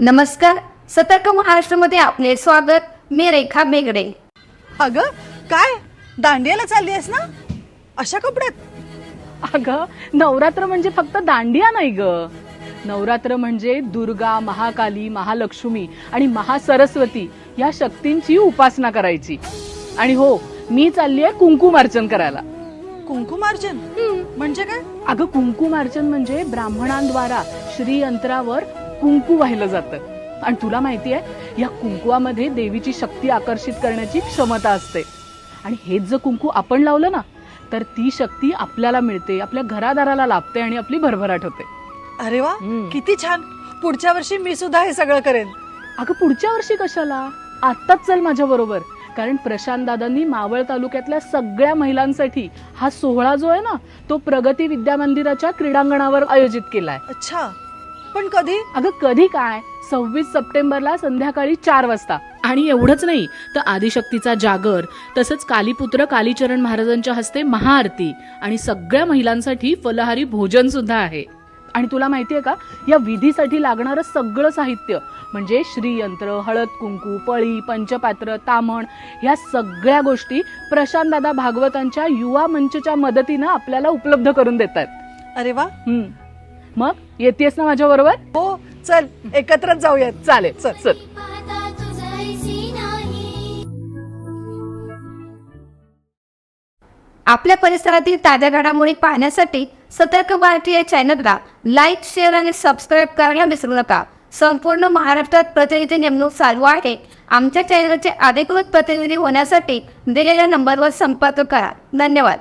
नमस्कार. सतर्क महाराष्ट्रामध्ये आपले स्वागत. मी रेखा बेगडे. अगं काय? दांडियाला चालली आहेस ना? अशा कपड्यात? अगं नवरात्र म्हणजे फक्त दांडिया नाही ग. नवरात्र म्हणजे दुर्गा महाकाली महालक्ष्मी आणि महासरस्वती या शक्तींची उपासना करायची. आणि हो मी चालली आहे कुंकुमार्चन करायला. कुंकुमार्चन? म्हणजे काय? अगं कुंकुमार्चन म्हणजे ब्राह्मणांद्वारा श्रीयंत्रावर कुंकू वाहिलं जातं. आणि तुला माहिती आहे या कुंकुवामध्ये देवीची शक्ती आकर्षित करण्याची क्षमता असते. आणि हेच जर कुंकू आपण लावलं ना तर ती शक्ती आपल्याला मिळते आपल्या घरादाराला लाभते आणि आपली भरभराट होते. अरे वा. किती छान. पुढच्या वर्षी मी सुद्धा हे सगळं करेन. अगं पुढच्या वर्षी कशाला? आत्ताच चल माझ्या बरोबर. कारण प्रशांत दादांनी मावळ तालुक्यातल्या सगळ्या महिलांसाठी हा सोहळा जो आहे ना तो प्रगती विद्या मंदिराच्या क्रीडांगणावर आयोजित केलाय. अच्छा. पण कधी? अगं कधी काय? सव्वीस सप्टेंबरला संध्याकाळी चार वाजता. आणि एवढंच नाही तर आदिशक्तीचा जागर तसंच कालीपुत्र कालीचरण महाराजांच्या हस्ते महाआरती आणि सगळ्या महिलांसाठी फलहारी भोजन सुद्धा आहे. आणि तुला माहितीये का या विधीसाठी लागणारं सगळं साहित्य म्हणजे श्रीयंत्र हळद कुंकू पळी पंचपात्र तामण या सगळ्या गोष्टी प्रशांत दादा भागवतांच्या युवा मंचच्या मदतीनं आपल्याला उपलब्ध करून देतात. अरे वा. मग? येतेस ना माझ्या बरोबर हो चल एकत्रच जाऊयात चालेल चल. चल. आपल्या परिसरातील ताज्या घडामोडी पाहण्यासाठी सतर्क भारती या चॅनलला लाईक शेअर आणि सबस्क्राईब करायला विसरू नका. संपूर्ण महाराष्ट्रात प्रतिनिधी नेमणूक चालू आहे. आमच्या चॅनलचे अधिकृत प्रतिनिधी होण्यासाठी दिलेल्या नंबरवर संपर्क करा. धन्यवाद.